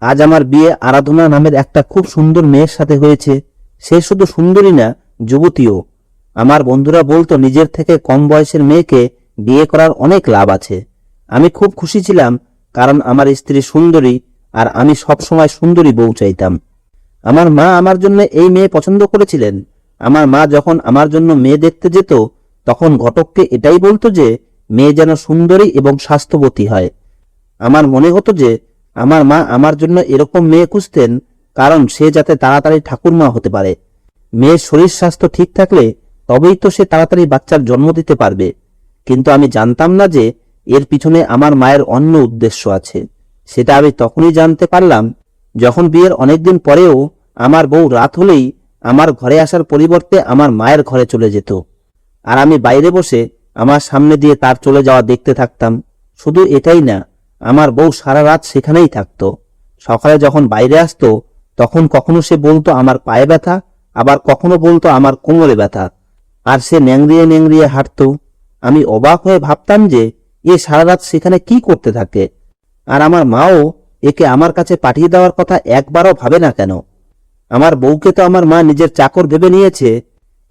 আজ আমার বিয়ে আরাধনা নামের একটা খুব সুন্দর মেয়ের সাথে হয়েছে। সে শুধু সুন্দরী না, যুবতীও। আমার বন্ধুরা বলতো, নিজের থেকে কম বয়সের মেয়েকে বিয়ে করার অনেক লাভ আছে। আমি খুব খুশি ছিলাম, কারণ আমার স্ত্রী সুন্দরী, আর আমি সবসময় সুন্দরী বউ চাইতাম। আমার মা আমার জন্য এই মেয়ে পছন্দ করেছিলেন। আমার মা যখন আমার জন্য মেয়ে দেখতে যেত, তখন ঘটককে এটাই বলতো যে, মেয়ে যেন সুন্দরী এবং স্বাস্থ্যবতী হয়। আমার মনে হতো যে আমার মা আমার জন্য এরকম মেয়ে খুঁজতেন, কারণ সে যাতে তাড়াতাড়ি ঠাকুরমা হতে পারে। মেয়ের শরীর স্বাস্থ্য ঠিক থাকলে তবেই তো সে তাড়াতাড়ি বাচ্চার জন্ম দিতে পারবে। কিন্তু আমি জানতাম না যে এর পিছনে আমার মায়ের অন্য উদ্দেশ্য আছে। সেটা আমি তখনই জানতে পারলাম যখন বিয়ের অনেকদিন পরেও আমার বউ রাত হলেই আমার ঘরে আসার পরিবর্তে আমার মায়ের ঘরে চলে যেত। আর আমি বাইরে বসে আমার সামনে দিয়ে তার চলে যাওয়া দেখতে থাকতাম। শুধু এটাই না আমার বউ সারা রাত সেখানেই থাকতো। সকালে যখন বাইরে আসতো, তখন কখনো সে বলতো আমার পায়ে ব্যথা, আবার কখনো বলতো আমার কোমরে ব্যথা। আর সে ন্যাংড়িয়ে ন্যাংড়িয়ে হাঁটতো। আমি অবাক হয়ে ভাবতাম যে, এ সারা রাত সেখানে কি করতে থাকে? আর আমার মাও একে আমার কাছে পাঠিয়ে দেওয়ার কথা একবারও ভাবে না কেন। আমার বউকে তো আমার মা নিজের চাকর ভেবে নিয়েছে,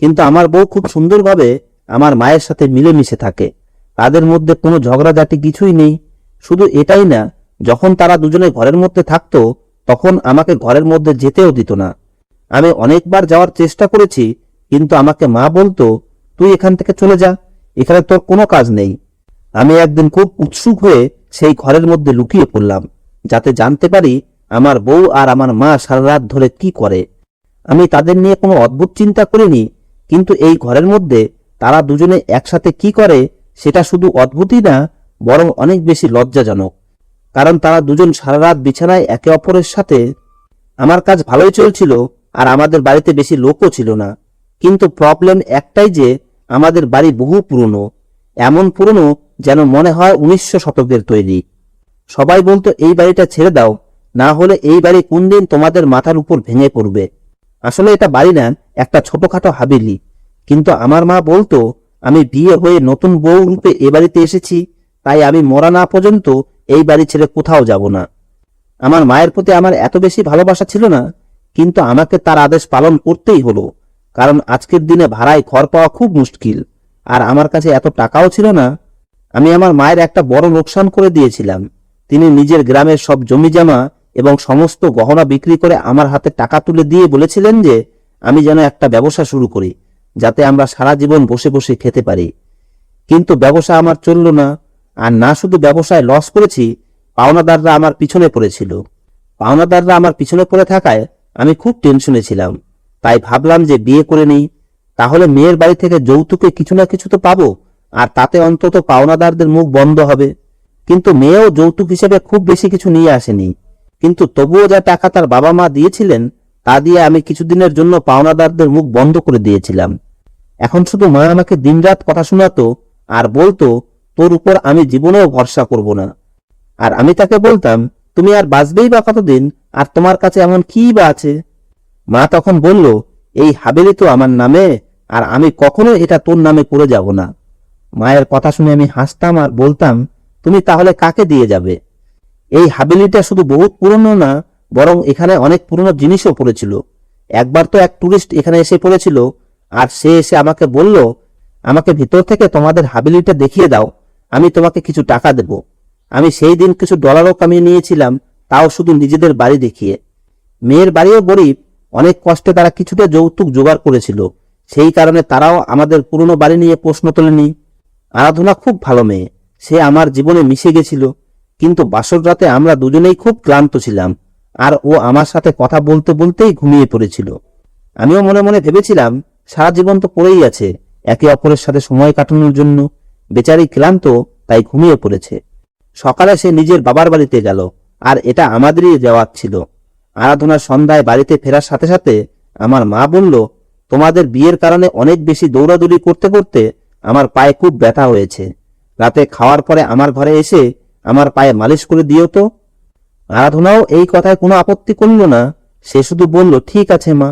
কিন্তু আমার বউ খুব সুন্দরভাবে আমার মায়ের সাথে মিলেমিশে থাকে। তাদের মধ্যে কোনো ঝগড়াঝাটি কিছুই নেই। শুধু এটাই না, যখন তারা দুজনে ঘরের মধ্যে থাকতো, তখন আমাকে ঘরের মধ্যে যেতেও দিত না। আমি অনেকবার যাওয়ার চেষ্টা করেছি, কিন্তু আমাকে মা বলতো, তুই এখান থেকে চলে যা, এখানে তোর কোনো কাজ নেই। আমি একদিন খুব উৎসুক হয়ে সেই ঘরের মধ্যে লুকিয়ে পড়লাম, যাতে জানতে পারি আমার বউ আর আমার মা সারা রাত ধরে কি করে। আমি তাদের নিয়ে কোনো অদ্ভুত চিন্তা করিনি, কিন্তু এই ঘরের মধ্যে তারা দুজনে একসাথে কি করে, সেটা শুধু অদ্ভুতই না বরং অনেক বেশি লজ্জাজনক, কারণ তারা দুজন সারা রাত বিছানায় একে অপরের সাথে, আমার কাজ ভালোই চলছিল আর আমাদের বাড়িতে বেশি লোকও ছিল না, কিন্তু প্রবলেম একটাই যে আমাদের বাড়ি বহু পুরনো, এমন পুরনো যেন মনে হয় উনিশশো শতকের তৈরি। সবাই বলতো, এই বাড়িটা ছেড়ে দাও, না হলে এই বাড়ি কোন দিন তোমাদের মাথার উপর ভেঙে পড়বে। আসলে এটা বাড়ি না, একটা ছোটখাটো হাবিলি। কিন্তু আমার মা বলতো, আমি বিয়ে হয়ে নতুন বউ রূপে এ বাড়িতে এসেছি তাই আমি মরা না পর্যন্ত এই বাড়ি ছেড়ে কোথাও যাব না। আমার মায়ের প্রতি আমার এত বেশি ভালোবাসা ছিল না, কিন্তু আমাকে তার আদেশ পালন করতেই হলো, কারণ আজকের দিনে ভাড়ায় ঘর পাওয়া খুব মুশকিল, আর আমার কাছে এত টাকাও ছিল না। আমি আমার মায়ের একটা বড় লোকসান করে দিয়েছিলাম। তিনি নিজের গ্রামের সব জমি জমা এবং সমস্ত গহনা বিক্রি করে আমার হাতে টাকা তুলে দিয়ে বলেছিলেন যে, আমি যেন একটা ব্যবসা শুরু করি, যাতে আমরা সারা জীবন বসে বসে খেতে পারি। কিন্তু ব্যবসা আমার চলল না। আর না শুধু ব্যবসায় লস করেছি, পাওনাদাররা আমার পিছনে পড়েছিল। পাওনাদাররা আমার পিছনে পড়ে থাকায় আমি খুব টেনশনে ছিলাম। তাই ভাবলাম যে বিয়ে করে নেই, তাহলে মেয়ের বাড়ি থেকে যৌতুকে কিছু না কিছু তো পাবো, আর তাতে অন্তত পাওনাদারদের মুখ বন্ধ হবে। কিন্তু মেয়েও যৌতুক হিসেবে খুব বেশি কিছু নিয়ে আসেনি। কিন্তু তবুও যা টাকা তার বাবা মা দিয়েছিলেন, তা দিয়ে আমি কিছুদিনের জন্য পাওনাদারদের মুখ বন্ধ করে দিয়েছিলাম। এখন শুধু মা আমাকে দিনরাত কথা শোনাতো আর বলতো তোর উপর আমি জীবনেও ভরসা করব না। আর আমি তাকে বলতাম, তুমি আর বাঁচবেই বা কতদিন? আর তোমার কাছে এমন কি বা আছে? মা তখন বলল, এই হাবেলি তো আমার নামে, আর আমি কখনো এটা তোর নামে করে যাব না। মায়ের কথা শুনে আমি হাসতাম আর বলতাম, তুমি তাহলে কাকে দিয়ে যাবে? এই হাবেলিটা শুধু বহুত পুরনো না, বরং এখানে অনেক পুরনো জিনিসও পড়েছিল। একবার তো এক টুরিস্ট এখানে এসে পড়েছিল, আর সে এসে আমাকে বলল, আমাকে ভিতর থেকে তোমাদের হাবেলিটা দেখিয়ে দাও। আমি তোমাকে কিছু টাকা দেব। আমি সেই দিন কিছু ডলারও কামিয়ে নিয়েছিলাম, তাও শুধু নিজেদের বাড়ি দেখিয়ে। মেয়ের বাড়িও গরিব, অনেক কষ্টে তারা কিছুটা যৌতুক জোগাড় করেছিল। সেই কারণে তারাও আমাদের পুরনো বাড়ি নিয়ে প্রশ্ন তোলেনি। আরাধনা খুব ভালো মেয়ে, সে আমার জীবনে মিশে গেছিল, কিন্তু বাসর রাতে আমরা দুজনেই খুব ক্লান্ত ছিলাম, আর ও আমার সাথে কথা বলতে বলতেই ঘুমিয়ে পড়েছিল। আমিও মনে মনে ভেবেছিলাম, সারা জীবন তো পড়েই আছে, একে অপরের সাথে সময় কাটানোর জন্য বেচারি ক্লান্ত, তাই ঘুমিয়ে পড়েছে। সকালে সে নিজের বাবার বাড়িতে গেল, আর এটা আমাদেরই যাওয়ার ছিল। আরাধনার সন্ধ্যায় বাড়িতে ফেরার সাথে সাথে আমার মা বলল, তোমাদের বিয়ের কারণে অনেক বেশি দৌড়াদৌড়ি করতে করতে আমার পায়ে খুব ব্যথা হয়েছে। রাতে খাওয়ার পরে আমার ঘরে এসে আমার পায়ে মালিশ করে দিও তো। আরাধনাও এই কথায় কোনো আপত্তি করল না, সে শুধু বলল, ঠিক আছে মা।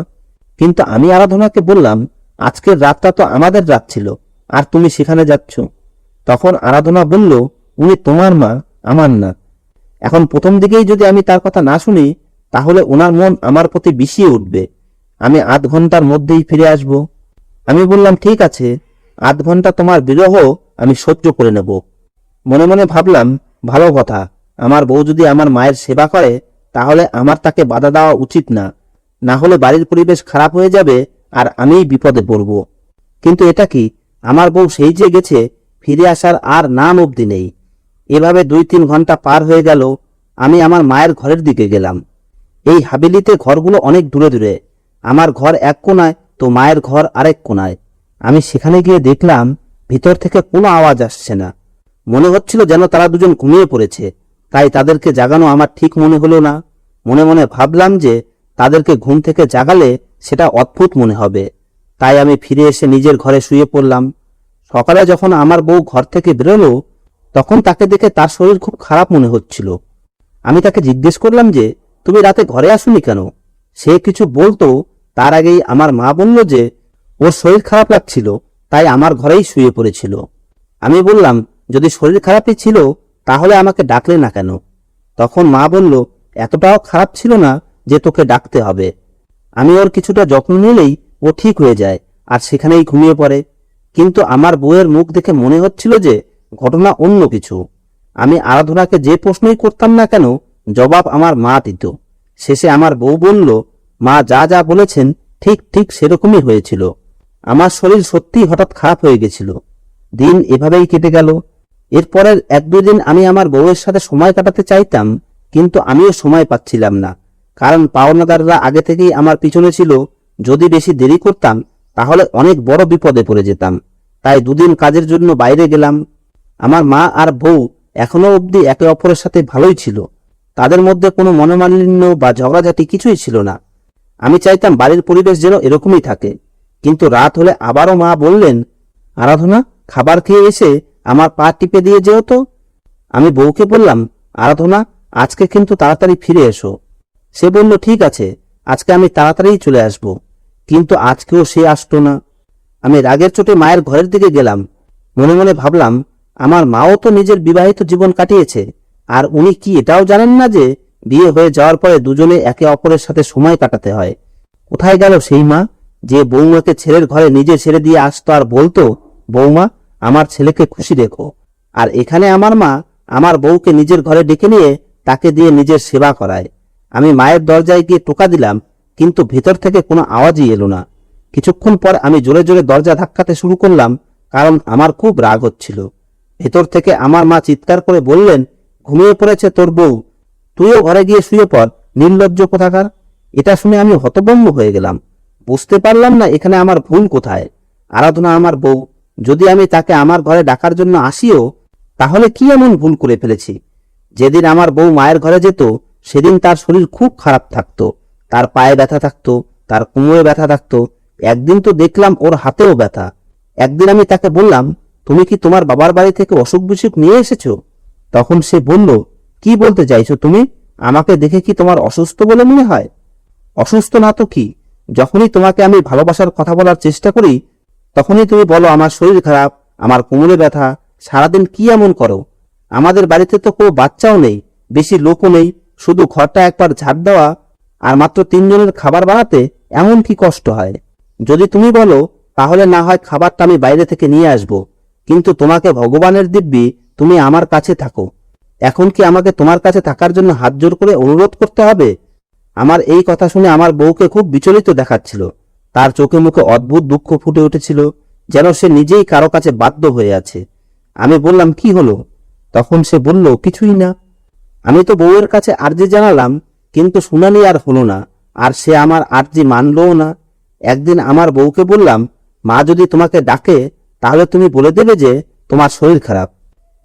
কিন্তু আমি আরাধনাকে বললাম, আজকের রাতটা তো আমাদের রাত ছিল, আর তুমি সেখানে যাচ্ছ। তখন আরাধনা বলল, উনি তোমার মা, আমার না। এখন প্রথম দিকেই যদি আমি তার কথা না শুনি, তাহলে ওনার মন আমার প্রতি বিষিয়ে উঠবে। আমি আধ ঘণ্টার মধ্যেই ফিরে আসব। আমি বললাম, ঠিক আছে, আধ ঘণ্টা তোমার বিরহ আমি সহ্য করে নেব। মনে মনে ভাবলাম, ভালো কথা, আমার বউ যদি আমার মায়ের সেবা করে, তাহলে আমার তাকে বাধা দেওয়া উচিত না। না হলে বাড়ির পরিবেশ খারাপ হয়ে যাবে আর আমিই বিপদে পড়ব। কিন্তু এটা কি, আমার বউ সেই যে গেছে ফিরে আসার আর নাম অবধি নেই। এভাবে দুই তিন ঘণ্টা পার হয়ে গেল, আমি আমার মায়ের ঘরের দিকে গেলাম। এই হাবেলিতে ঘরগুলো অনেক দূরে দূরে। আমার ঘর এক কোনায় তো মায়ের ঘর আরেক কোনায় আমি সেখানে গিয়ে দেখলাম, ভিতর থেকে কোনো আওয়াজ আসছে না। মনে হচ্ছিল যেন তারা দুজন ঘুমিয়ে পড়েছে। তাই তাদেরকে জাগানো আমার ঠিক মনে হলো না। মনে মনে ভাবলাম যে, তাদেরকে ঘুম থেকে জাগালে সেটা অদ্ভুত মনে হবে। তাই আমি ফিরে এসে নিজের ঘরে শুয়ে পড়লাম। সকালে যখন আমার বউ ঘর থেকে বেরোলো, তখন তাকে দেখে তার শরীর খুব খারাপ মনে হচ্ছিল। আমি তাকে জিজ্ঞেস করলাম যে, তুমি রাতে ঘরে আসুনি কেন? সে কিছু বলতো, তার আগেই আমার মা বলল যে, ওর শরীর খারাপ লাগছিল, তাই আমার ঘরেই শুয়ে পড়েছিল। আমি বললাম, যদি শরীর খারাপই ছিল, তাহলে আমাকে ডাকলে না কেন? তখন মা বলল, এতটাও খারাপ ছিল না যে তোকে ডাকতে হবে। আমি ওর কিছুটা যত্ন নিলেই ও ঠিক হয়ে যায়, আর সেখানেই ঘুমিয়ে পড়ে। কিন্তু আমার বউয়ের মুখ দেখে মনে হচ্ছিল যে ঘটনা অন্য কিছু। আমি আরাধনাকে যে প্রশ্নই করতাম না কেন, জবাব আমার মা দিত। শেষে আমার বউ বলল, মা, যা যা বলেছেন, ঠিক ঠিক সেরকমই হয়েছিল। আমার শরীর সত্যিই হঠাৎ খারাপ হয়ে গেছিল। দিন এভাবেই কেটে গেল। এরপরের এক, দুই দিন আমি আমার বউয়ের সাথে সময় কাটাতে চাইতাম, কিন্তু আমিও সময় পাচ্ছিলাম না। কারণ পাওনাদাররা আগে থেকেই আমার পিছনে ছিল। যদি বেশি দেরি করতাম তাহলে অনেক বড় বিপদে পড়ে যেতাম। তাই দুদিন কাজের জন্য বাইরে গেলাম। আমার মা আর বউ এখনও অবধি একে অপরের সাথে ভালোই ছিল। তাদের মধ্যে কোনো মনোমালিন্য বা ঝগড়াঝাটি কিছুই ছিল না। আমি চাইতাম বাড়ির পরিবেশ যেন এরকমই থাকে। কিন্তু রাত হলে আবারও মা বললেন, আরাধনা, খাবার খেয়ে এসে আমার পা টিপে দিয়ে যেও তো। আমি বউকে বললাম, আরাধনা, আজকে কিন্তু তাড়াতাড়ি ফিরে এসো। সে বলল, ঠিক আছে, আজকে আমি তাড়াতাড়ি চলে আসব। কিন্তু আজকেও সে আসতো না। আমি রাগের চোটে মায়ের ঘরের দিকে গেলাম। মনে মনে ভাবলাম, আমার মাও তো নিজের বিবাহিত জীবন কাটিয়েছে, আর উনি কি এটাও জানেন না যে বিয়ে হয়ে যাওয়ার পরে দুজনে একে অপরের সাথে সময় কাটাতে হয়। কোথায় গেল সেই মা? যে বৌমাকে ছেলের ঘরে নিজে ছেড়ে দিয়ে আসতো আর বলতো বৌমা আমার ছেলেকে খুশি রেখো। আর এখানে আমার মা আমার বউকে নিজের ঘরে ডেকে নিয়ে তাকে দিয়ে নিজের সেবা করায়। আমি মায়ের দরজায় গিয়ে টোকা দিলাম কিন্তু ভেতর থেকে কোনো আওয়াজই এলো না। কিছুক্ষণ পর আমি জোরে জোরে দরজা ধাক্কাতে শুরু করলাম, কারণ আমার খুব রাগ হচ্ছিল। ভেতর থেকে আমার মা চিৎকার করে বললেন, ঘুমিয়ে পড়েছে তোর বউ। তুইও ঘরে গিয়ে শুয়ে পড়, নির্লজ্জ কোথাকার। এটা শুনে আমি হতভম্ব হয়ে গেলাম। বুঝতে পারলাম না এখানে আমার ভুল কোথায়। আরাধনা আমার বউ। যদি আমি তাকে আমার ঘরে ডাকার জন্য আসিও, তাহলে কি এমন ভুল করে ফেলেছি? যেদিন আমার বউ মায়ের ঘরে যেত, সেদিন তার শরীর খুব খারাপ থাকতো। তার পায়ে ব্যথা থাকতো, তার কোমরে ব্যথা থাকতো। একদিন তো দেখলাম ওর হাতেও ব্যথা। একদিন আমি তাকে বললাম, তুমি কি তোমার বাবার বাড়ি থেকে অসুখ বিসুখ নিয়ে এসেছ? তখন সে বলল, কি বলতে চাইছো তুমি? আমাকে দেখে কি তোমার অসুস্থ বলে মনে হয়? অসুস্থ না তো কি? যখনই তোমাকে আমি ভালোবাসার কথা বলার চেষ্টা করি, তখনই তুমি বলো আমার শরীর খারাপ, আমার কোমরে ব্যথা, সারাদিন কি এমন করো? আমাদের বাড়িতে তো কোনো বাচ্চাও নেই, বেশি লোকও নেই, শুধু ঘরটা একবার ঝাড় দেওয়া আর মাত্র তিনজনের খাবার বানাতে এমন কি কষ্ট হয়? যদি তুমি বলো, তাহলে না হয় খাবারটা আমি বাইরে থেকে নিয়ে আসব। কিন্তু তোমাকে ভগবানের দিব্যি তুমি আমার কাছে থাকো। এখন কি আমাকে তোমার কাছে থাকার জন্য হাত জোর করে অনুরোধ করতে হবে? আমার এই কথা শুনে আমার বউকে খুব বিচলিত দেখাচ্ছিল। তার চোখে মুখে অদ্ভুত দুঃখ ফুটে উঠেছিল, যেন সে নিজেই কারও কাছে বাধ্য হয়ে আছে। আমি বললাম, কি হলো? তখন সে বলল, কিছুই না। আমি তো বউয়ের কাছে আর্জি জানালাম কিন্তু শুনানি আর হলো না, আর সে আমার আর্জি মানলও না। একদিন আমার বউকে বললাম, মা যদি তোমাকে ডাকে, তাহলে তুমি বলে দেবে যে তোমার শরীর খারাপ।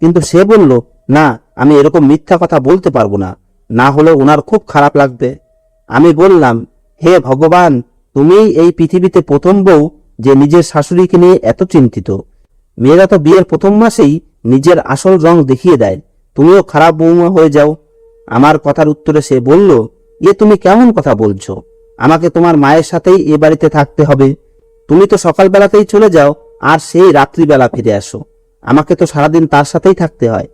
কিন্তু সে বলল, না, আমি এরকম মিথ্যা কথা বলতে পারব না। না হলে ওনার খুব খারাপ লাগবে। আমি বললাম, হে ভগবান, তুমিই এই পৃথিবীতে প্রথম বউ যে নিজের শাশুড়িকে নিয়ে এত চিন্তিত। মেয়েরা তো বিয়ের প্রথম মাসেই নিজের আসল রং দেখিয়ে দেয়। তুমিও খারাপ বৌমা হয়ে যাও। আমার কথার উত্তরে সে বলল, এ তুমি কেমন কথা বলছো? আমাকে তোমার মায়ের সাথেই এ বাড়িতে থাকতে হবে। তুমি তো সকালবেলাতেই চলে যাও, আর সেই রাত্রিবেলা ফিরে আসো। আমাকে তো সারাদিন তার সাথেই থাকতে হয়।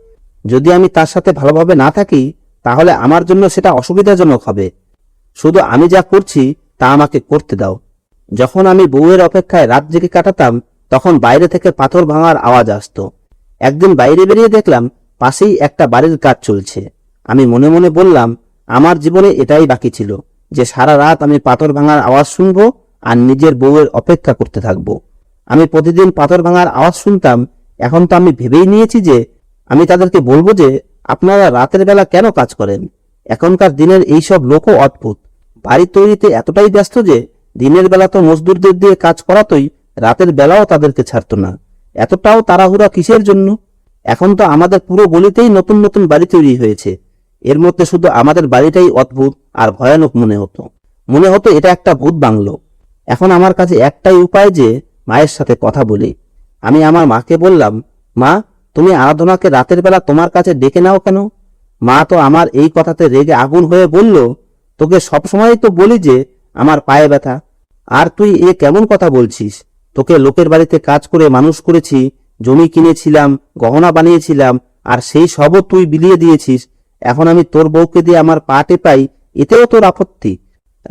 যদি আমি তার সাথে ভালোভাবে না থাকি, তাহলে আমার জন্য সেটা অসুবিধাজনক হবে। শুধু আমি যা করছি, তা আমাকে করতে দাও। যখন আমি বউয়ের অপেক্ষায় রাত জেগে কাটাতাম, তখন বাইরে থেকে পাথর ভাঙার আওয়াজ আসতো। একদিন বাইরে বেরিয়ে দেখলাম, পাশেই একটা বাড়ির কাজ চলছে। আমি মনে মনে বললাম, আমার জীবনে এটাই বাকি ছিল যে সারা রাত আমি পাথর ভাঙার আওয়াজ শুনব আর নিজের বউয়ের অপেক্ষা করতে থাকব। আমি প্রতিদিন পাথর ভাঙার আওয়াজ শুনতাম, এখন তো আমি ভেবেই নিয়েছি যে আমি তাদেরকে বলব যে আপনারা রাতের বেলা কেন কাজ করেন? এখনকার দিনের এইসব লোকও অদ্ভুত। বাড়ি তৈরিতে এতটাই ব্যস্ত যে দিনের বেলা তো মজদুরদের দিয়ে কাজ করাতই রাতের বেলাও তাদেরকে ছাড়তো না। এতটাও তাড়াহুড়া কিসের জন্য? এখন তো আমাদের পুরো গলিতেই নতুন নতুন বাড়ি তৈরি হয়েছে। এর মধ্যে শুধু আমাদের বাড়িটাই অদ্ভুত আর ভয়ানক মনে হতো। মনে হতো এটা একটা ভূত বাংলো। এখন আমার কাছে একটাই উপায় যে মায়ের সাথে কথা বলি। আমি আমার মাকে বললাম, মা, তুমি আরাধনাকে রাতের বেলা তোমার কাছে ডেকে নাও কেন? মা তো আমার এই কথাতে রেগে আগুন হয়ে বলল, তোকে সবসময় তো বলি যে আমার পায়ে ব্যথা। আর তুই এ কেমন কথা বলছিস? তোকে লোকের বাড়িতে কাজ করে মানুষ করেছি, জমি কিনেছিলাম, গহনা বানিয়েছিলাম, আর সেই সবও তুই বিলিয়ে দিয়েছিস। এখন আমি তোর বউকে দিয়ে আমার পা টেপাই এতেও তোর আপত্তি।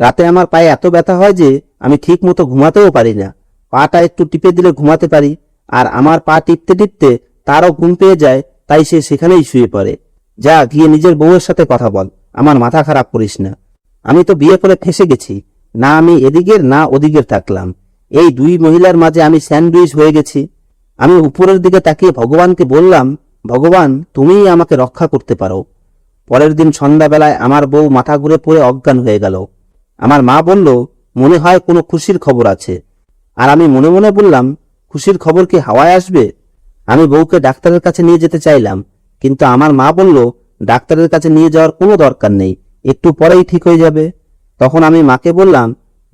রাতে আমার পায়ে এত ব্যথা হয় যে আমি ঠিক মতো ঘুমাতেও পারি না। পাটা একটু টিপে দিলে ঘুমাতে পারি, আর আমার পা টিপতে টিপতে তারও ঘুম পেয়ে যায়, তাই সে সেখানেই শুয়ে পড়ে। যা, গিয়ে নিজের বউয়ের সাথে কথা বল, আমার মাথা খারাপ করিস না। আমি তো বিয়ে করে ফেসে গেছি, না আমি এদিকের, না ওদিকের থাকলাম। এই দুই মহিলার মাঝে আমি স্যান্ডউইচ হয়ে গেছি। আমি উপরের দিকে তাকিয়ে ভগবানকে বললাম, ভগবান, তুমিই আমাকে রক্ষা করতে পারো। পরের দিন সন্ধ্যাবেলায় আমার বউ মাথা ঘুরে পড়ে অজ্ঞান হয়ে গেল। আমার মা বলল, মনে হয় কোনো খুশির খবর আছে। আর আমি মনে মনে বললাম, খুশির খবর কি হাওয়ায় আসবে? আমি বউকে ডাক্তারের কাছে নিয়ে যেতে চাইলাম, কিন্তু আমার মা বলল, ডাক্তারের কাছে নিয়ে যাওয়ার কোনো দরকার নেই, একটু পরেই ঠিক হয়ে যাবে। তখন আমি মাকে বললাম,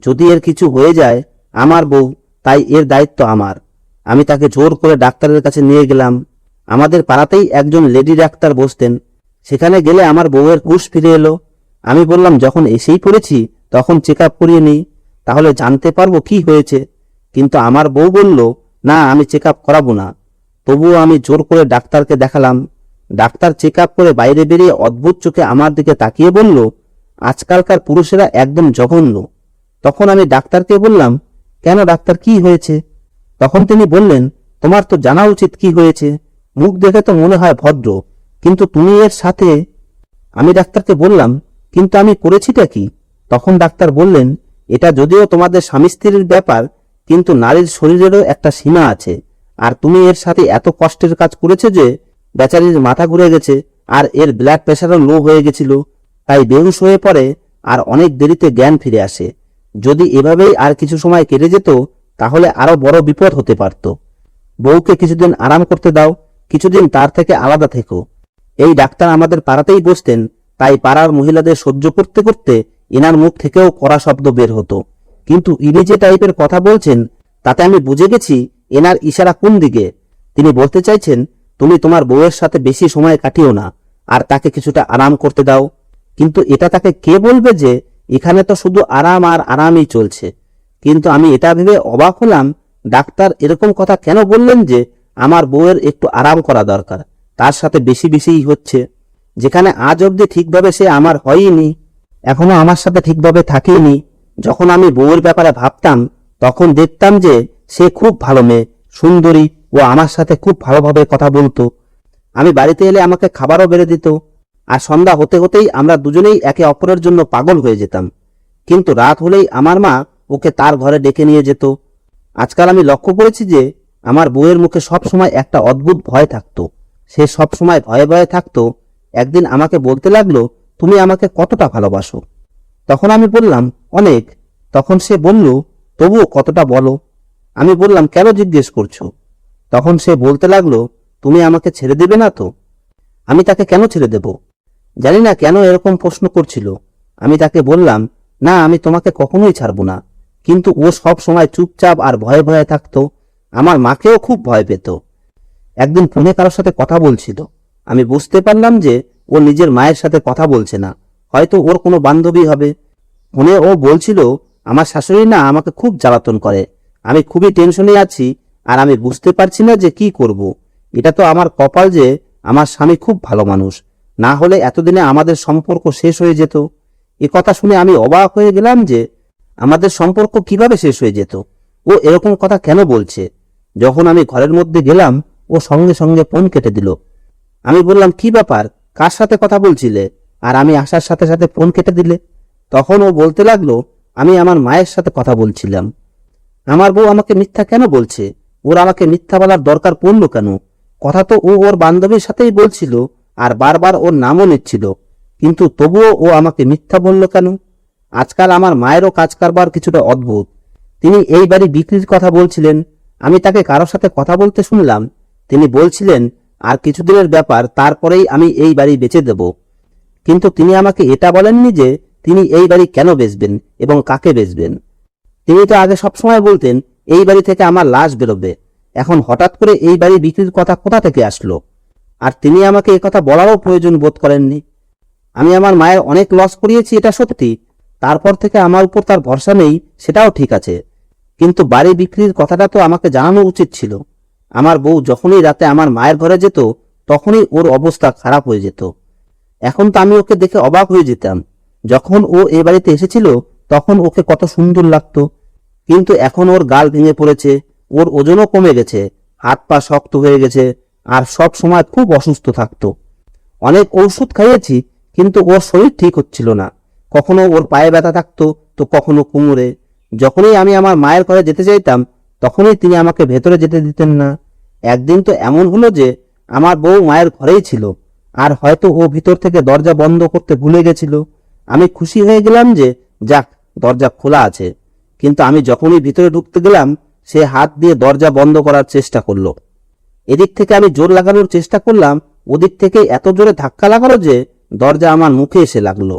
যদি এর কিছু হয়ে যায়, আমার বউ, তাই এর দায়িত্ব আমার। আমি তাকে জোর করে ডাক্তারের কাছে নিয়ে গেলাম। আমাদের পাড়াতেই একজন লেডি ডাক্তার বসতেন সেখানে গেলে আমার বউয়ের হুশ ফিরে এলো। আমি বললাম, যখন এসেই পড়েছি, তখন চেক আপ করিয়ে নিই। তাহলে জানতে পারব কি হয়েছে। কিন্তু আমার বউ বলল, না, আমি চেক আপ করাবো না। তবুও আমি জোর করে ডাক্তারকে দেখালাম। ডাক্তার চেক আপ করে বাইরে বেরিয়ে অদ্ভুত চোখে আমার দিকে তাকিয়ে বলল, আজকালকার পুরুষেরা একদম জঘন্য। তখন আমি ডাক্তারকে বললাম, কেন ডাক্তার, কি হয়েছে? তখন তিনি বললেন, তোমার তো জানা উচিত কি হয়েছে। মুখ দেখে তো মনে হয় ভদ্র। কিন্তু তুমি এর সাথে, আমি ডাক্তারকে বললাম, কিন্তু আমি করেছিটা কি? তখন ডাক্তার বললেন, এটা যদিও তোমাদের স্বামী স্ত্রীর ব্যাপার, কিন্তু নারীর শরীরেরও একটা সীমা আছে। আর তুমি এর সাথে এত কষ্টের কাজ করেছে যে, বেচারির মাথা ঘুরে গেছে, আর এর ব্লাড প্রেশারও লো হয়ে গেছিল। তাই বেহুশ হয়ে পড়ে, আর অনেক দেরিতে জ্ঞান ফিরে আসে। যদি এভাবেই আর কিছু সময় কেটে যেত, তাহলে আরও বড় বিপদ হতে পারত। বউকে কিছুদিন আরাম করতে দাও, কিছুদিন তার থেকে আলাদা থেকো। এই ডাক্তার আমাদের পাড়াতেই বসতেন, তাই পাড়ার মহিলাদের সহ্য করতে করতে এনার মুখ থেকেও কড়া শব্দ বের হতো। কিন্তু ইনি যে টাইপের কথা বলছেন, তাতে আমি বুঝে গেছি এনার ইশারা কোন দিকে। তিনি বলতে চাইছেন, তুমি তোমার বউয়ের সাথে বেশি সময় কাটিও না, আর তাকে কিছুটা আরাম করতে দাও। কিন্তু এটা তাকে কে বলবে যে, এখানে তো শুধু আরাম আর আরামই চলছে। কিন্তু আমি এটা ভেবে অবাক হলাম, ডাক্তার এরকম কথা কেন বললেন যে, আমার বউয়ের একটু আরাম করা দরকার। তার সাথে বেশি বেশিই হচ্ছে। যেখানে আজ অবধি ঠিকভাবে সে আমার হয়নি, এখনও আমার সাথে ঠিকভাবে থাকেনি। যখন আমি বউয়ের ব্যাপারে ভাবতাম, তখন দেখতাম যে সে খুব ভালো মেয়ে, সুন্দরী ও আমার সাথে খুব ভালোভাবে কথা বলতো। আমি বাড়িতে এলে আমাকে খাবারও বেড়ে দিত। আর সন্ধ্যা হতে হতেই আমরা দুজনেই একে অপরের জন্য পাগল হয়ে যেতাম। কিন্তু রাত হলেই আমার মা ওকে তার ঘরে ডেকে নিয়ে যেত। আজকাল আমি লক্ষ্য করেছি যে আমার বউয়ের মুখে সব সময় একটা অদ্ভুত ভয় থাকতো। সে সব সময় ভয়ে ভয়ে থাকতো, একদিন আমাকে বলতে লাগল, তুমি আমাকে কতটা ভালোবাসো? তখন আমি বললাম, অনেক। তখন সে বলল, তবুও কতটা বলো? আমি বললাম, কেন জিজ্ঞেস করছ? তখন সে বলতে লাগল, তুমি আমাকে ছেড়ে দেবে না তো? আমি তাকে কেন ছেড়ে দেব? জানি না কেন এরকম প্রশ্ন করছিল। আমি তাকে বললাম, না, আমি তোমাকে কখনোই ছাড়বো না। কিন্তু ও সব সময় চুপচাপ আর ভয়ে ভয়ে থাকতো। আমার মাকেও খুব ভয় পেত। একদিন ফোনে কারোর সাথে কথা বলছিল। আমি বুঝতে পারলাম যে ও নিজের মায়ের সাথে কথা বলছে না। হয়তো ওর কোনো বান্ধবী হবে। ফোনে ও বলছিল, আমার শাশুড়ি না আমাকে খুব জ্বালাতন করে। আমি খুবই টেনশনে আছি আর আমি বুঝতে পারছি না যে কি করব। এটা তো আমার কপাল যে আমার স্বামী খুব ভালো মানুষ। না হলে এতদিনে আমাদের সম্পর্ক শেষ হয়ে যেত। এ কথা শুনে আমি অবাক হয়ে গেলাম যে আমাদের সম্পর্ক কীভাবে শেষ হয়ে যেত। ও এরকম কথা কেন বলছে? যখন আমি ঘরের মধ্যে গেলাম ও সঙ্গে সঙ্গে ফোন কেটে দিল। আমি বললাম, কি ব্যাপার? কার সাথে কথা বলছিলে? আর আমি আসার সাথে সাথে ফোন কেটে দিলে? তখন ও বলতে লাগল, আমি আমার মায়ের সাথে কথা বলছিলাম। আমার বউ আমাকে মিথ্যা কেন বলছে? ওর আমাকে মিথ্যা বলার দরকার পড়ল কেন? কথা তো ও ওর বান্ধবীর সাথেই বলছিল আর বারবার ওর নামও নিচ্ছিল। কিন্তু তবুও ও আমাকে মিথ্যা বলল কেন? আজকাল আমার মায়েরও কাজ কারবার কিছুটা অদ্ভুত। তিনি এই বাড়ি বিক্রির কথা বলছিলেন। আমি তাকে কারোর সাথে কথা বলতে শুনলাম তিনি বলছিলেন, আর কিছুদিনের ব্যাপার, তারপরেই আমি এই বাড়ি বেচে দেব। কিন্তু তিনি আমাকে এটা বলেননি যে তিনি এই বাড়ি কেন বেচবেন এবং কাকে বেচবেন। তিনি তো আগে সবসময় বলতেন, এই বাড়ি থেকে আমার লাশ বেরোবে। এখন হঠাৎ করে এই বাড়ি বিক্রির কথা কোথা থেকে আসলো? আর তিনি আমাকে কথা বলারও প্রয়োজন বোধ করেননি। আমি আমার মায়ের অনেক লস করিয়েছি, এটা সত্যি। তারপর থেকে আমার উপর তার ভরসা নেই, সেটাও ঠিক আছে। কিন্তু বাড়ি বিক্রির কথাটা তো আমাকে জানানো উচিত ছিল। আমার বউ যখনই রাতে আমার মায়ের ঘরে যেত, তখনই ওর অবস্থা খারাপ হয়ে যেত। এখন তো আমি ওকে দেখে অবাক হয়ে যেতাম। যখন ও এ বাড়িতে এসেছিল, তখন ওকে কত সুন্দর লাগতো। কিন্তু এখন ওর গাল ভেঙে পড়েছে, ওর ওজনও কমে গেছে, হাত পা শক্ত হয়ে গেছে, আর সব সময় খুব অসুস্থ থাকতো। অনেক ঔষধ খাইয়েছি, কিন্তু ওর শরীর ঠিক হচ্ছিল না। কখনো ওর পায়ে ব্যথা থাকতো, তো কখনো কোমরে। যখনই আমি আমার মায়ের ঘরে যেতে চাইতাম, তখনই তিনি আমাকে ভেতরে যেতে দিতেন না। একদিন তো এমন হলো যে আমার বউ মায়ের ঘরেই ছিল, আর হয়তো ও ভিতর থেকে দরজা বন্ধ করতে ভুলে গেছিল। আমি খুশি হয়ে গেলাম যে, যাক, দরজা খোলা আছে। কিন্তু আমি যখনই ভিতরে ঢুকতে গেলাম, সে হাত দিয়ে দরজা বন্ধ করার চেষ্টা করল। এদিক থেকে আমি জোর লাগানোর চেষ্টা করলাম, ওদিক থেকে এত জোরে ধাক্কা লাগালো যে, দরজা আমার মুখে এসে লাগল।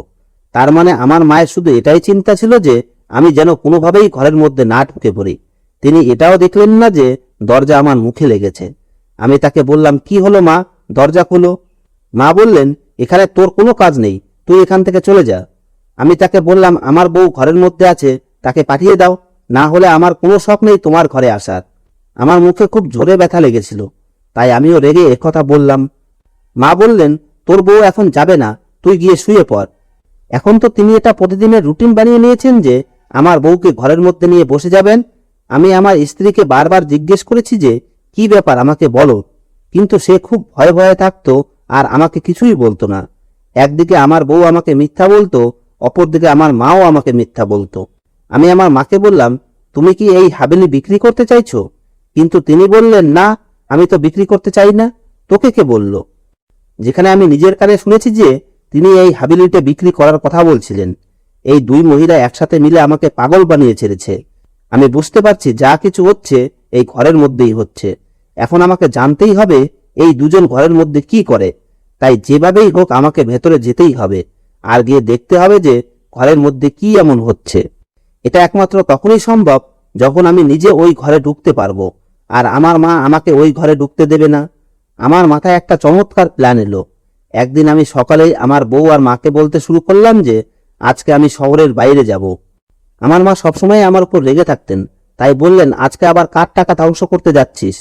তার মানে আমার মায়ের শুধু এটাই চিন্তা ছিল যে, আমি যেন কোনোভাবেই ঘরের মধ্যে না ঢুকে পড়ি। তিনি এটাও দেখলেন না যে দরজা আমার মুখে লেগেছে। আমি তাকে বললাম, কি হলো মা? দরজা খোলো। মা বললেন, এখানে তোর কোনো কাজ নেই। তুই এখান থেকে চলে যা। আমি তাকে বললাম, আমার বউ ঘরের মধ্যে আছে, তাকে পাঠিয়ে দাও। না হলে আমার কোনো শখ নেই তোমার ঘরে আসার। আমার মুখে খুব জোরে ব্যথা লেগেছিল, তাই আমিও রেগে একথা বললাম। মা বললেন, তোর বউ এখন যাবে না, তুই গিয়ে শুয়ে পড়। এখন তো তিনি এটা প্রতিদিনের রুটিন বানিয়ে নিয়েছেন যে, আমার বউকে ঘরের মধ্যে নিয়ে বসে যাবেন আমি আমার স্ত্রীকে বারবার জিজ্ঞেস করেছি যে, কি ব্যাপার আমাকে বলো? কিন্তু সে খুব ভয়ে ভয়ে থাকতো আর আমাকে কিছুই বলতো না। একদিকে আমার বউ আমাকে মিথ্যা বলতো, অপরদিকে আমার মাও আমাকে মিথ্যা বলতো। আমি আমার মাকে বললাম, তুমি কি এই হাবেলি বিক্রি করতে চাইছো? কিন্তু তিনি বললেন, না, আমি তো বিক্রি করতে চাই না। তোকে কে বলল? যেখানে আমি নিজের কানে শুনেছি যে, তিনি এই হাবিলিটা বিক্রি করার কথা বলছিলেন। এই দুই মহিলা একসাথে মিলে আমাকে পাগল বানিয়ে ছেড়েছে। আমি বুঝতে পারছি যা কিছু হচ্ছে এই ঘরের মধ্যেই হচ্ছে। এখন আমাকে জানতেই হবে এই দুজন ঘরের মধ্যে কি করে। তাই যেভাবেই হোক আমাকে ভেতরে যেতেই হবে, আর গিয়ে দেখতে হবে যে ঘরের মধ্যে কি এমন হচ্ছে। এটা একমাত্র তখনই সম্ভব যখন আমি নিজে ওই ঘরে ঢুকতে পারব, আর আমার মা আমাকে ওই ঘরে ঢুকতে দেবে না। আমার মাথায় একটা চমৎকার প্ল্যান এলো। একদিন আমি সকালেই আমার বউ আর মাকে বলতে শুরু করলাম যে, আজকে আমি শহরের বাইরে যাব। আমার মা সবসময় আমার উপর রেগে থাকতেন, তাই বললেন, আজকে আবার কার টাকা ধ্বংস করতে যাচ্ছিস?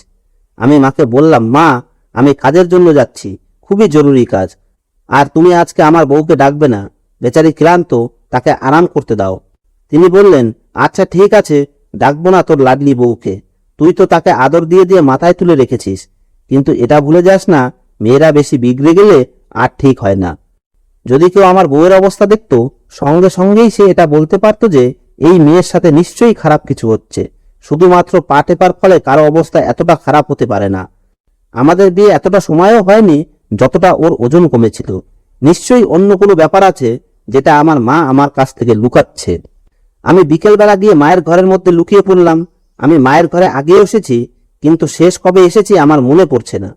আমি মাকে বললাম, মা, আমি কাজের জন্য যাচ্ছি, খুবই জরুরি কাজ। আর তুমি আজকে আমার বউকে ডাকবে না, বেচারি ক্লান্ত, তাকে আরাম করতে দাও। তিনি বললেন আচ্ছা ঠিক আছে, ডাকবো না তোর লাডলি বউকে। তুই তো তাকে আদর দিয়ে দিয়ে মাথায় তুলে রেখেছিস, কিন্তু এটা ভুলে যাস না, মেয়েরা বেশি বিগড়ে গেলে আর ঠিক হয় না। যদি কেউ আমার বউয়ের অবস্থা দেখত, সঙ্গে সঙ্গেই সে এটা বলতে পারতো যে এই মেয়ের সাথে নিশ্চয়ই খারাপ কিছু হচ্ছে। শুধুমাত্র পা টেপার ফলে কারও অবস্থা এতটা খারাপ হতে পারে না। আমাদের বিয়ে এতটা সময়ও হয়নি যতটা ওর ওজন কমেছিল। নিশ্চয়ই অন্য কোনো ব্যাপার আছে যেটা আমার মা আমার কাছ থেকে লুকাচ্ছে। আমি বিকেলবেলা গিয়ে মায়ের ঘরের মধ্যে লুকিয়ে পড়লাম। আমি মায়ের ঘরে আগে এসেছি, কিন্তু শেষ কবে এসেছি আমার মনে পড়ছে না।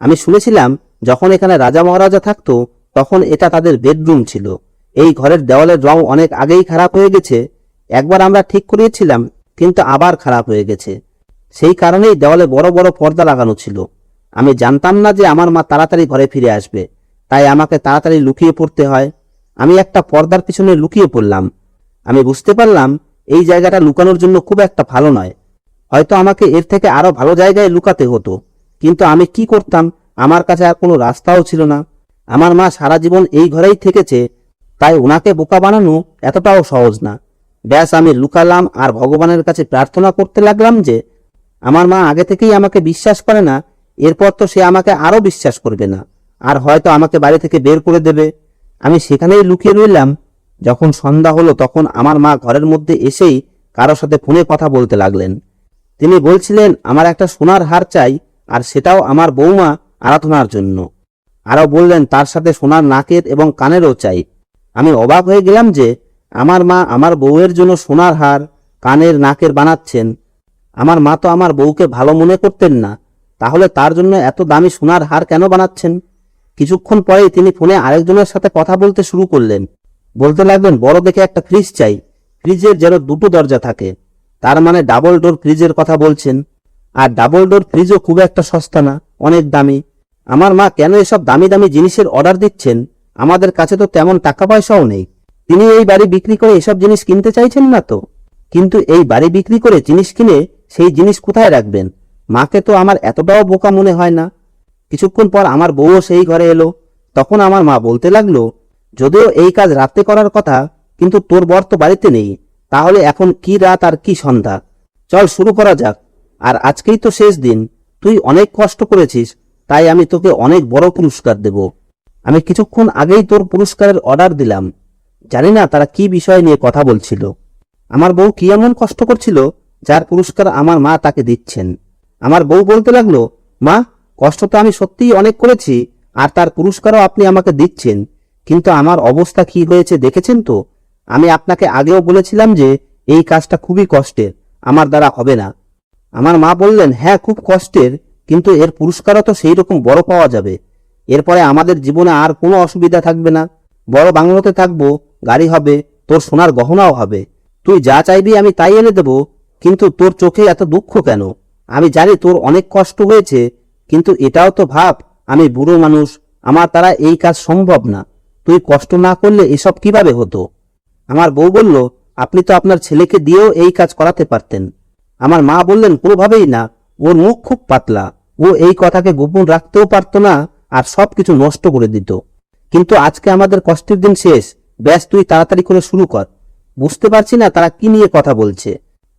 আমি শুনেছিলাম, যখন এখানে রাজা মহারাজা থাকতো, তখন এটা তাদের বেডরুম ছিল। এই ঘরের দেওয়ালের রং অনেক আগেই খারাপ হয়ে গেছে একবার আমরা ঠিক করিয়েছিলাম, কিন্তু আবার খারাপ হয়ে গেছে। সেই কারণেই দেওয়ালে বড় বড় পর্দা লাগানো ছিল। আমি জানতাম না যে আমার মা তাড়াতাড়ি ঘরে ফিরে আসবে। তাই আমাকে তাড়াতাড়ি লুকিয়ে পড়তে হয়। আমি একটা পর্দার পিছনে লুকিয়ে পড়লাম। আমি বুঝতে পারলাম, এই জায়গাটা লুকানোর জন্য খুব একটা ভালো নয়। হয়তো আমাকে এর থেকে আরও ভালো জায়গায় লুকাতে হতো। কিন্তু আমি কি করতাম, আমার কাছে আর কোনো রাস্তাও ছিল না। আমার মা সারা জীবন এই ঘরেই থেকেছে, তাই ওনাকে বোকা বানানো এতটাও সহজ না। ব্যাস আমি লুকালাম আর ভগবানের কাছে প্রার্থনা করতে লাগলাম যে, আমার মা আগে থেকেই আমাকে বিশ্বাস করে না, এরপর তো সে আমাকে আরও বিশ্বাস করবে না, আর হয়তো আমাকে বাড়ি থেকে বের করে দেবে। আমি সেখানেই লুকিয়ে রইলাম। যখন সন্ধ্যা হলো, তখন আমার মা ঘরের মধ্যে এসেই কারোর সাথে ফোনে কথা বলতে লাগলেন। তিনি বলছিলেন, আমার একটা সোনার হার চাই, আর সেটাও আমার বৌমা আরাধনার জন্য। আরও বললেন, তার সাথে সোনার নাকের এবং কানেরও চাই। আমি অবাক হয়ে গেলাম যে আমার মা আমার বউয়ের জন্য সোনার হার কানের নাকের বানাচ্ছেন। আমার মা তো আমার বউকে ভালো মনে করতেন না। তাহলে তার জন্য এত দামি সোনার হার কেন বানাচ্ছেন? কিছুক্ষণ পরেই তিনি ফোনে আরেকজনের সাথে কথা বলতে শুরু করলেন। বলতে লাগলেন, বড় দেখে একটা ফ্রিজ চাই। ফ্রিজের যেন দুটো দরজা থাকে। তার মানে ডাবল ডোর ফ্রিজের কথা বলছেন। আর ডাবল ডোর ফ্রিজও খুব একটা সস্তা না, অনেক দামি। আমার মা কেন এসব দামি দামি জিনিসের অর্ডার দিচ্ছেন? আমাদের কাছে তো তেমন টাকা পয়সাও নেই। তিনি এই বাড়ি বিক্রি করে এসব জিনিস কিনতে চাইছেন না তো? কিন্তু এই বাড়ি বিক্রি করে জিনিস কিনে সেই জিনিস কোথায় রাখবেন? মাকে তো আমার এতটাও বোকা মনে হয় না। কিছুক্ষণ পর আমার বউও সেই ঘরে এলো। তখন আমার মা বলতে লাগল, যদিও এই কাজ রাতে করার কথা, কিন্তু তোর বর তো বাড়িতে নেই। তাহলে এখন কি রাত আর কি সন্ধ্যা? চল শুরু করা যাক। আর আজকেই তো শেষ দিন। তুই অনেক কষ্ট করেছিস, তাই আমি তোকে অনেক বড় পুরস্কার দেব। আমি কিছুক্ষণ আগেই তোর পুরস্কারের অর্ডার দিলাম। জানি না তারা কি বিষয় নিয়ে কথা বলছিল। আমার বউ কি এমন কষ্ট করছিল যার পুরস্কার আমার মা তাকে দিচ্ছেন। আমার বউ বলতে লাগল, মা, কষ্ট তো আমি সত্যিই অনেক করেছি আর তার পুরস্কারও আপনি আমাকে দিচ্ছেন, কিন্তু আমার অবস্থা কি হয়েছে দেখেছেন তো? আমি আপনাকে আগেও বলেছিলাম যে এই কাজটা খুবই কষ্টের, আমার দ্বারা হবে না। আমার মা বললেন হ্যাঁ খুব কষ্টের, কিন্তু এর পুরস্কারও তো সেই রকম বড় পাওয়া যাবে। এরপরে আমাদের জীবনে আর কোনো অসুবিধা থাকবে না। বড় বাংলোতে থাকব গাড়ি হবে, তোর সোনার গহনাও হবে। তুই যা চাইবি আমি তাই এনে দেব, কিন্তু তোর চোখে এত দুঃখ কেন? আমি জানি তোর অনেক কষ্ট হয়েছে, কিন্তু এটাও তো ভাব, আমি বুড়ো মানুষ, আমার দ্বারা এই কাজ সম্ভব না। তুই কষ্ট না করলে এসব কীভাবে হতো? আমার বউ বলল, আপনি তো আপনার ছেলেকে দিয়েও এই কাজ করাতে পারতেন। আমার মা বললেন, কোনোভাবেই না, ওর মুখ খুব পাতলা। ও এই কথাকে গোপন রাখতেও পারতো না, আর সবকিছু নষ্ট করে দিত। কিন্তু আজকে আমাদের কষ্টের দিন শেষ ব্যাস, তুই তাড়াতাড়ি করে শুরু কর। বুঝতে পারছি না তারা কি নিয়ে কথা বলছে।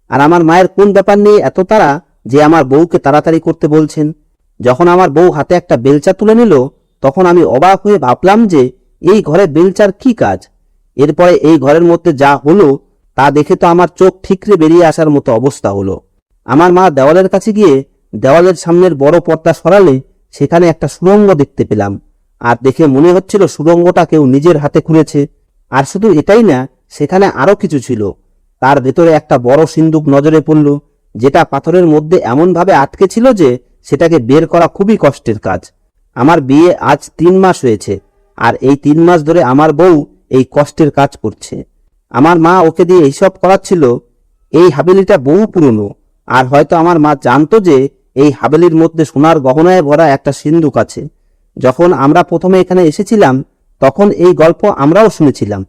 আর আমার মায়ের কোন ব্যাপার নিয়ে এত তারা যে আমার বউকে তাড়াতাড়ি করতে বলছেন? যখন আমার বউ হাতে একটা বেলচা তুলে নিল, তখন আমি অবাক হয়ে ভাবলাম যে এই ঘরে বেলচার কি কাজ? এরপরে এই ঘরের মধ্যে যা হলো, তা দেখে তো আমার চোখ ঠিকরে বেরিয়ে আসার মতো অবস্থা হলো। আমার মা দেওয়ালের কাছে গিয়ে দেওয়ালের সামনের বড় পর্দা সরালে সেখানে একটা সুড়ঙ্গ দেখতে পেলাম। আর দেখে মনে হচ্ছিল সুড়ঙ্গটা কেউ নিজের হাতে খুঁড়েছে আর শুধু এটাই না, সেখানে আরও কিছু ছিল। তার ভেতরে একটা বড় সিন্দুক নজরে পড়ল, যেটা পাথরের মধ্যে এমনভাবে আটকে ছিল যে সেটাকে বের করা খুবই কষ্টের কাজ। আমার বিয়ে আজ তিন মাস হয়েছে, আর এই তিন মাস ধরে আমার বউ এই কষ্টের কাজ করছে। আমার মা ওকে দিয়ে এইসব করাচ্ছিল, এই হাবেলিটা বহু পুরনো, আর হয়তো আমার মা জানতো যে এই হাবেলির মধ্যে সোনার গহনায় ভরা একটা সিন্ধুক আছে। যখন আমরা প্রথমে এখানে এসেছিলাম তখন এই গল্প আমরাও শুনেছিলাম।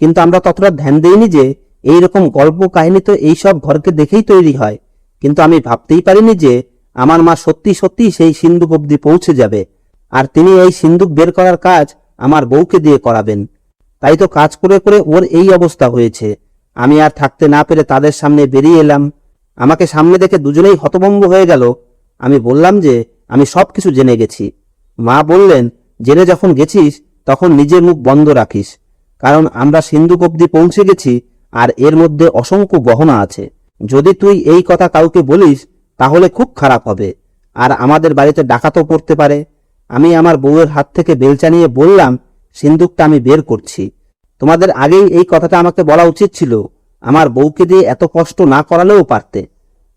কিন্তু আমরা ততটা ধ্যান দেইনি যে এই রকম গল্প কাহিনী তো এইসব ঘরকে দেখেই তৈরি হয়। কিন্তু আমি ভাবতেই পারিনি যে আমার মা সত্যি সত্যি সেই সিন্ধুক অব্দি পৌঁছে যাবে। আর তিনি এই সিন্ধুক বের করার কাজ আমার বউকে দিয়ে করাবেন। তাই তো কাজ করে করে ওর এই অবস্থা হয়েছে। আমি আর থাকতে না পেরে তাদের সামনে বেরিয়ে এলাম। আমাকে সামনে দেখে দুজনেই হতভম্ব হয়ে গেল। আমি বললাম যে আমি সবকিছু জেনে গেছি। মা বললেন, জেনে যখন গেছিস তখন নিজের মুখ বন্ধ রাখিস, কারণ আমরা সিন্ধুক অব্দি পৌঁছে গেছি আর এর মধ্যে অসংখ্য গহনা আছে। যদি তুই এই কথা কাউকে বলিস, তাহলে খুব খারাপ হবে। আর আমাদের বাড়িতে ডাকাতও পড়তে পারে। আমি আমার বউয়ের হাত থেকে বেলচা নিয়ে বললাম সিন্দুকটা আমি বের করছি। তোমাদের আগেই এই কথাটা আমাকে বলা উচিত ছিল, আমার বউকে দিয়ে এত কষ্ট না করালেও পারতে।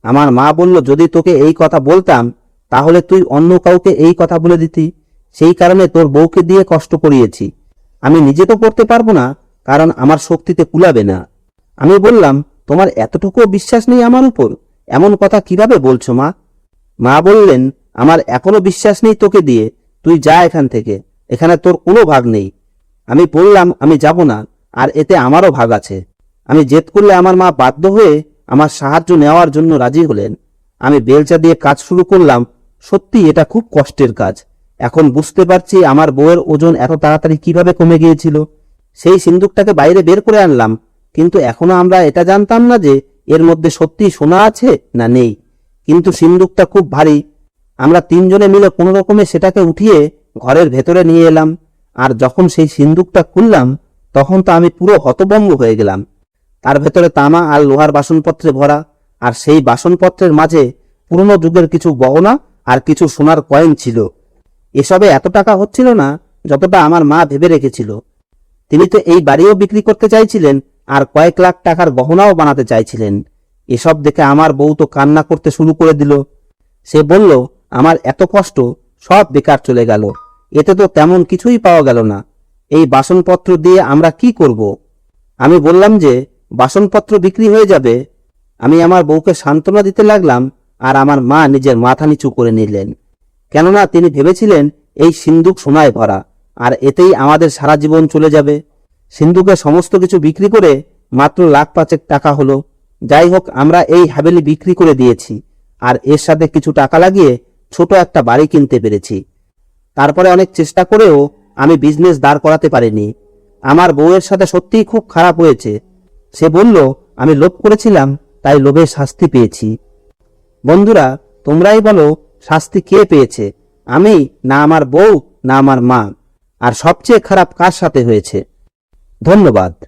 আমার মা বলল, যদি তোকে এই কথা বলতাম, তাহলে তুই অন্য কাউকে এই কথা বলে দিতি। সেই কারণে তোর বউকে দিয়ে কষ্ট করিয়েছি। আমি নিজে তো করতে পারব না, কারণ আমার শক্তিতে কুলাবে না। আমি বললাম, তোমার এতটুকুও বিশ্বাস নেই আমার উপর? এমন কথা কীভাবে বলছো, মা? মা বললেন, আমার এখনও বিশ্বাস নেই তোকে দিয়ে। তুই যা এখান থেকে। এখানে তোর কোনো ভাগ নেই। আমি বললাম, আমি যাব না, আর এতে আমারও ভাগ আছে। আমি জেদ করলে আমার মা বাধ্য হয়ে আমার সাহায্য নেওয়ার জন্য রাজি হলেন। আমি বেলচা দিয়ে কাজ শুরু করলাম। সত্যি এটা খুব কষ্টের কাজ। এখন বুঝতে পারছি আমার বউয়ের ওজন এত তাড়াতাড়ি কীভাবে কমে গিয়েছিল। সেই সিন্দুকটাকে বাইরে বের করে আনলাম, কিন্তু এখনও আমরা এটা জানতাম না যে এর মধ্যে সত্যি সোনা আছে না নেই। কিন্তু সিন্দুকটা খুব ভারী। আমরা তিনজনে মিলে কোনো রকমে সেটাকে উঠিয়ে ঘরের ভেতরে নিয়ে এলাম, আর যখন সেই সিন্দুকটা খুললাম, তখন তো আমি পুরো হতভম্ব হয়ে গেলাম। তার ভেতরে তামা আর লোহার বাসনপত্রে ভরা, আর সেই বাসনপত্রের মাঝে পুরনো যুগের কিছু গহনা আর কিছু সোনার কয়েন ছিল। এসবে এত টাকা হচ্ছিল না যতটা আমার মা ভেবে রেখেছিল। তিনি তো এই বাড়িও বিক্রি করতে চাইছিলেন, আর কয়েক লাখ টাকার গহনাও বানাতে চাইছিলেন। এসব দেখে আমার বউ তো কান্না করতে শুরু করে দিল। সে বলল, আমার এত কষ্ট, সব বেকার চলে গেল। এতে তো তেমন কিছুই পাওয়া গেল না। এই বাসনপত্র দিয়ে আমরা কি করব? আমি বললাম যে, বাসনপত্র বিক্রি হয়ে যাবে। আমি আমার বউকে সান্ত্বনা দিতে লাগলাম, আর আমার মা নিজের মাথা নিচু করে নিলেন। কেননা তিনি ভেবেছিলেন এই সিন্দুক সোনায় ভরা, আর এতেই আমাদের সারা জীবন চলে যাবে। সিন্ধুকে সমস্ত কিছু বিক্রি করে মাত্র লাখ পাঁচেক টাকা হলো। যাই হোক, আমরা এই হাবেলি বিক্রি করে দিয়েছি, আর এর সাথে কিছু টাকা লাগিয়ে ছোট একটা বাড়ি কিনতে পেরেছি। তারপরে অনেক চেষ্টা করেও আমি বিজনেস দাঁড় করাতে পারিনি। আমার বউয়ের সাথে সত্যিই খুব খারাপ হয়েছে। সে বলল, আমি লোভ করেছিলাম, তাই লোভের শাস্তি পেয়েছি। বন্ধুরা, তোমরাই বলো শাস্তি কে পেয়েছে? আমি, না আমার বউ, না আমার মা। আর সবচেয়ে খারাপ কার সাথে হয়েছে? ধন্যবাদ।